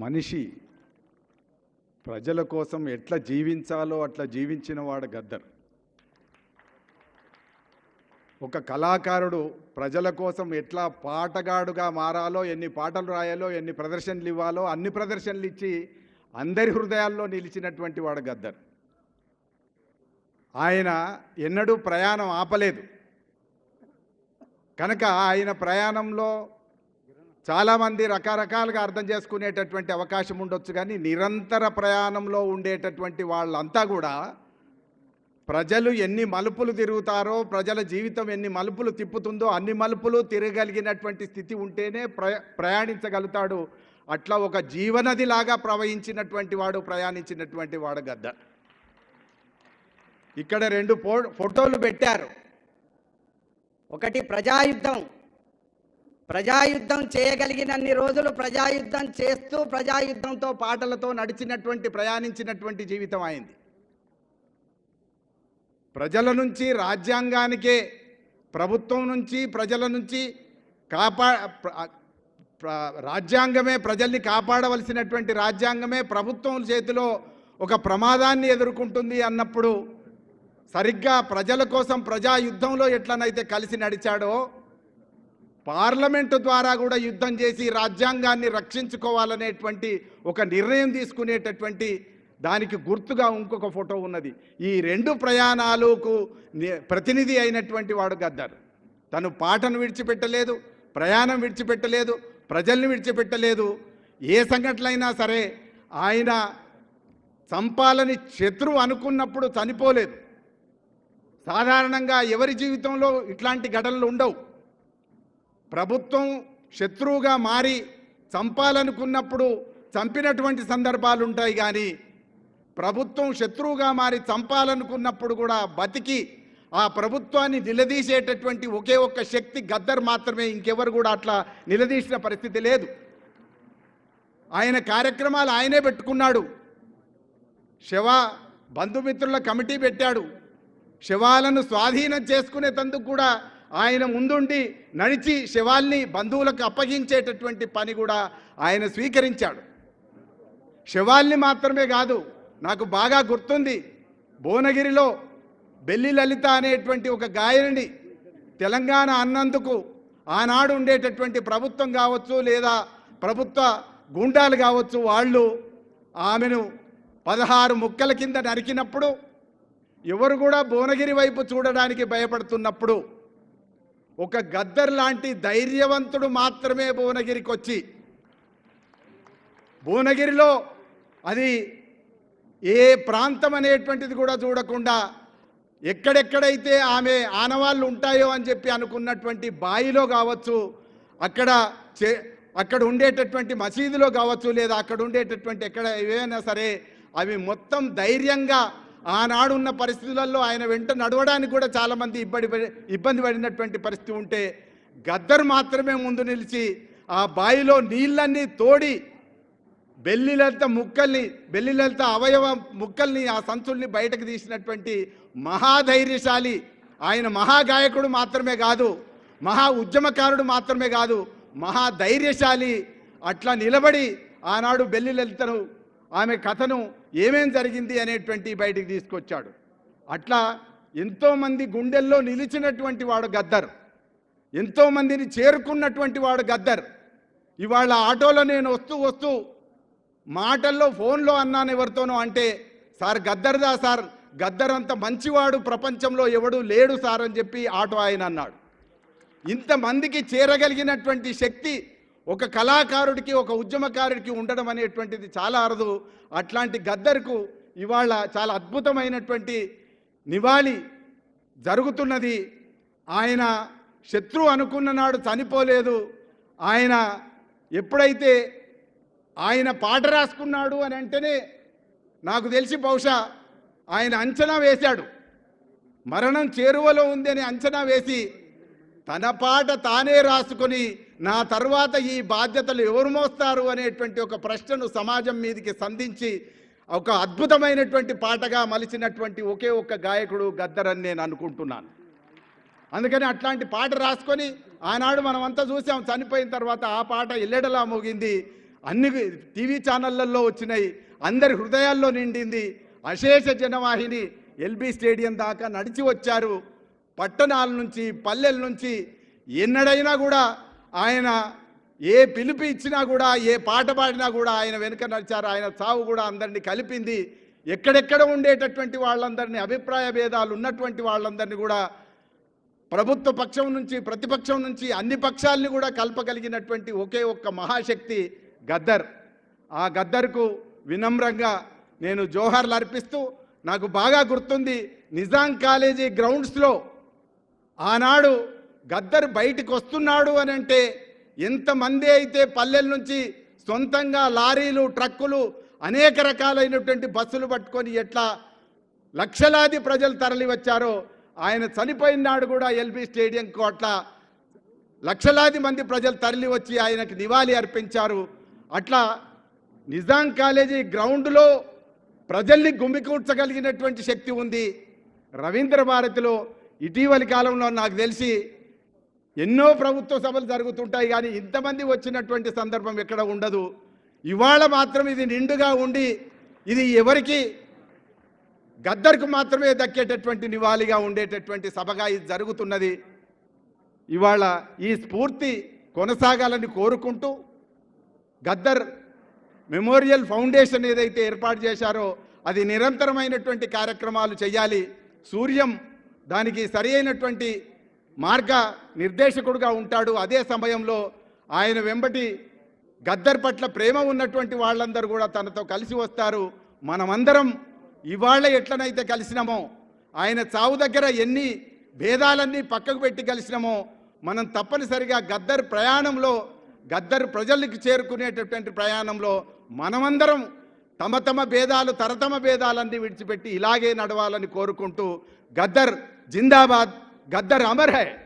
మనిషి ప్రజల కోసం ఎట్లా జీవించాలో అట్లా జీవించిన వాడు గద్దర్. ఒక కళాకారుడు ప్రజల కోసం ఎట్లా పాటగాడుగా మారాలో ఎన్ని పాటలు రాయాలో ఎన్ని ప్రదర్శనలు ఇవ్వాలో అన్ని ప్రదర్శనలు ఇచ్చి అందరి హృదయాల్లో నిలిచినటువంటి వాడు గద్దర్. ఆయన ఎన్నడూ ప్రయాణం ఆపలేదు. కనుక ఆయన ప్రయాణంలో చాలామంది రకరకాలుగా అర్థం చేసుకునేటటువంటి అవకాశం ఉండొచ్చు కానీ నిరంతర ప్రయాణంలో ఉండేటటువంటి వాళ్ళంతా కూడా ప్రజలు ఎన్ని మలుపులు తిరుగుతారో ప్రజల జీవితం ఎన్ని మలుపులు తిప్పుతుందో అన్ని మలుపులు తిరగలిగినటువంటి స్థితి ఉంటేనే ప్ర ప్రయాణించగలుగుతాడు. అట్లా ఒక జీవనదిలాగా ప్రవహించినటువంటి వాడు ప్రయాణించినటువంటి వాడు గద్ద. ఇక్కడ రెండు ఫో ఫోటోలు పెట్టారు. ఒకటి ప్రజాయుద్ధం. ప్రజాయుద్ధం చేయగలిగినన్ని రోజులు ప్రజాయుద్ధం చేస్తూ ప్రజాయుద్ధంతో పాటలతో నడిచినటువంటి ప్రయాణించినటువంటి జీవితం అయింది. ప్రజల నుంచి రాజ్యాంగానికే ప్రభుత్వం నుంచి ప్రజల నుంచి కాపా ప్ర- రాజ్యాంగమే ప్రజల్ని కాపాడవలసినటువంటి రాజ్యాంగమే ప్రభుత్వం చేతిలో ఒక ప్రమాదాన్ని ఎదుర్కొంటుంది అన్నప్పుడు సరిగ్గా ప్రజల కోసం ప్రజా యుద్ధంలో ఎట్లనైతే కలిసి నడిచాడో పార్లమెంటు ద్వారా కూడా యుద్ధం చేసి రాజ్యాంగాన్ని రక్షించుకోవాలనేటువంటి ఒక నిర్ణయం తీసుకునేటటువంటి దానికి గుర్తుగా ఇంకొక ఫోటో ఉన్నది. ఈ రెండు ప్రయాణాలకు ప్రతినిధి అయినటువంటి వాడు గద్దర్. తను పాటను విడిచిపెట్టలేదు ప్రయాణం విడిచిపెట్టలేదు ప్రజల్ని విడిచిపెట్టలేదు. ఏ సంఘటనలైనా సరే ఆయన చంపాలని శత్రువు అనుకున్నప్పుడు చనిపోలేదు. సాధారణంగా ఎవరి జీవితంలో ఇట్లాంటి ఘటనలు ఉండవు. ప్రభుత్వం శత్రువుగా మారి చంపాలనుకున్నప్పుడు చంపినటువంటి సందర్భాలు ఉంటాయి కానీ ప్రభుత్వం శత్రువుగా మారి చంపాలనుకున్నప్పుడు కూడా బతికి ఆ ప్రభుత్వాన్ని నిలదీసేటటువంటి ఒకే ఒక్క శక్తి గద్దర్ మాత్రమే. ఇంకెవరు కూడా అట్లా నిలదీసిన పరిస్థితి లేదు. ఆయన కార్యక్రమాలు ఆయనే పెట్టుకున్నాడు. శవ బంధుమిత్రుల కమిటీ పెట్టాడు. శవాలను స్వాధీనం చేసుకునేటందుకు కూడా ఆయన ముందుండి నడిచి శవాల్ని బంధువులకు అప్పగించేటటువంటి పని కూడా ఆయన స్వీకరించాడు. శవాల్ని మాత్రమే కాదు నాకు బాగా గుర్తుంది భువనగిరిలో బెల్లి లలిత అనేటువంటి ఒక గాయనిని తెలంగాణ అన్నందుకు ఆనాడు ఉండేటటువంటి ప్రభుత్వం కావచ్చు లేదా ప్రభుత్వ గుండాలు కావచ్చు వాళ్ళు ఆమెను పదహారు ముక్కల కింద నరికినప్పుడు ఎవరు కూడా భువనగిరి వైపు చూడడానికి భయపడుతున్నప్పుడు ఒక గద్దర్ లాంటి ధైర్యవంతుడు మాత్రమే భువనగిరికి వచ్చి భువనగిరిలో అది ఏ ప్రాంతం అనేటువంటిది కూడా చూడకుండా ఎక్కడెక్కడైతే ఆమె ఆనవాళ్ళు ఉంటాయో అని చెప్పి అనుకున్నటువంటి బాయిలో కావచ్చు అక్కడ చే అక్కడ ఉండేటటువంటి మసీదులో కావచ్చు లేదా అక్కడ ఉండేటటువంటి ఎక్కడ ఏవైనా సరే అవి మొత్తం ధైర్యంగా ఆనాడున్న పరిస్థితులలో ఆయన వెంట నడవడానికి కూడా చాలామంది ఇబ్బంది ఇబ్బంది పడినటువంటి పరిస్థితి ఉంటే గద్దర్ మాత్రమే ముందు నిలిచి ఆ బాయిలో నీళ్ళన్నీ తోడి బెల్లిలత ముక్కల్ని బెల్లిలత అవయవ ముక్కల్ని ఆ సంచుల్ని బయటకు తీసినటువంటి మహాధైర్యశాలి. ఆయన మహాగాయకుడు మాత్రమే కాదు మహా ఉద్యమకారుడు మాత్రమే కాదు మహాధైర్యశాలి. అట్లా నిలబడి ఆనాడు బెల్లిలలితను ఆమె కథను ఏమేం జరిగింది అనేటువంటి బయటికి తీసుకొచ్చాడు. అట్లా ఎంతోమంది గుండెల్లో నిలిచినటువంటి వాడు గద్దర్. ఎంతోమందిని చేరుకున్నటువంటి వాడు గద్దర్. ఇవాళ ఆటోలో నేను వస్తూ వస్తూ మాటల్లో ఫోన్లో అన్నాను ఎవరితోనో అంటే సార్ గద్దర్దా సార్? గద్దర్ అంత మంచివాడు ప్రపంచంలో ఎవడు లేడు సార్ అని చెప్పి ఆటో ఆయన అన్నాడు. ఇంతమందికి చేరగలిగినటువంటి శక్తి ఒక కళాకారుడికి ఒక ఉద్యమకారుడికి ఉండడం అనేటువంటిది చాలా అరుదు. అట్లాంటి గద్దర్కు ఇవాళ చాలా అద్భుతమైనటువంటి నివాళి జరుగుతున్నది. ఆయన శత్రువు అనుకున్న నాడు చనిపోలేదు. ఆయన ఎప్పుడైతే ఆయన పాట రాసుకున్నాడు అని అంటేనే నాకు తెలిసి బహుశా ఆయన అంచనా వేశాడు. మరణం చేరువలో ఉంది అని అంచనా వేసి తన పాట తానే రాసుకొని నా తర్వాత ఈ బాధ్యతలు ఎవరు మోస్తారు అనేటువంటి ఒక ప్రశ్నను సమాజం మీదకి సంధించి ఒక అద్భుతమైనటువంటి పాటగా మలిచినటువంటి ఒకే ఒక్క గాయకుడు గద్దరని నేను అనుకుంటున్నాను. అందుకని అట్లాంటి పాట రాసుకొని ఆనాడు మనమంతా చూసాం చనిపోయిన తర్వాత ఆ పాట ఎల్లెడలా మోగింది. అన్ని టీవీ ఛానళ్ళలో వచ్చినాయి అందరి హృదయాల్లో నిండింది. అశేష జనవాహిని ఎల్బీ స్టేడియం దాకా నడిచి వచ్చారు. పట్టణాల నుంచి పల్లెల నుంచి ఎన్నడైనా కూడా ఆయన ఏ పిలుపు ఇచ్చినా కూడా ఏ పాట పాడినా కూడా ఆయన వెనుక నడిచారు. ఆయన చావు కూడా అందరినీ కలిపింది. ఎక్కడెక్కడ ఉండేటటువంటి వాళ్ళందరినీ అభిప్రాయ భేదాలు ఉన్నటువంటి వాళ్ళందరినీ కూడా ప్రభుత్వ పక్షం నుంచి ప్రతిపక్షం నుంచి అన్ని పక్షాలని కూడా కలపగలిగినటువంటి ఒకే ఒక్క మహాశక్తి గద్దర్. ఆ గద్దర్కు వినమ్రంగా నేను జోహార్లు అర్పిస్తూ నాకు బాగా గుర్తుంది నిజాం కాలేజీ గ్రౌండ్స్లో ఆనాడు గద్దర్ బయటికి వస్తున్నాడు అని అంటే ఎంతమంది అయితే పల్లెల నుంచి సొంతంగా లారీలు ట్రక్కులు అనేక రకాలైనటువంటి బస్సులు పట్టుకొని ఎట్లా లక్షలాది ప్రజలు తరలి వచ్చారో ఆయన చనిపోయిన నాడు కూడా ఎల్బీ స్టేడియం కోట్ల లక్షలాది మంది ప్రజలు తరలి వచ్చి ఆయనకు నివాళి అర్పించారు. అట్లా నిజాం కాలేజీ గ్రౌండ్లో ప్రజల్ని గుమికూర్చగలిగినటువంటి శక్తి ఉంది. రవీంద్ర భారతిలో ఇటీవలి కాలంలో నాకు తెలిసి ఎన్నో ప్రభుత్వ సభలు జరుగుతుంటాయి కానీ ఇంతమంది వచ్చినటువంటి సందర్భం ఎక్కడ ఉండదు. ఇవాళ మాత్రం ఇది నిండుగా ఉండి ఇది ఎవరికి? గద్దర్కు మాత్రమే దక్కేటటువంటి నివాళిగా ఉండేటటువంటి సభగా ఇది జరుగుతున్నది. ఇవాళ ఈ స్ఫూర్తి కొనసాగాలని కోరుకుంటూ గద్దర్ మెమోరియల్ ఫౌండేషన్ ఏదైతే ఏర్పాటు చేశారో అది నిరంతరమైనటువంటి కార్యక్రమాలు చేయాలి. సూర్యం దానికి సరి అయినటువంటి మార్గ నిర్దేశకుడుగా ఉంటాడు. అదే సమయంలో ఆయన వెంబటి గద్దర్ పట్ల ప్రేమ ఉన్నటువంటి వాళ్ళందరూ కూడా తనతో కలిసి వస్తారు. మనమందరం ఇవాళ ఎట్లనైతే కలిసినామో ఆయన చావు దగ్గర ఎన్ని భేదాలన్నీ పక్కకు పెట్టి కలిసినామో మనం తప్పనిసరిగా గద్దర్ ప్రయాణంలో గద్దర్ ప్రజలకు చేరుకునేటటువంటి ప్రయాణంలో మనమందరం తమ తమ భేదాలు తరతమ భేదాలన్నీ విడిచిపెట్టి ఇలాగే నడవాలని కోరుకుంటూ గద్దర్ जिंदाबाद गद्दर अमर है।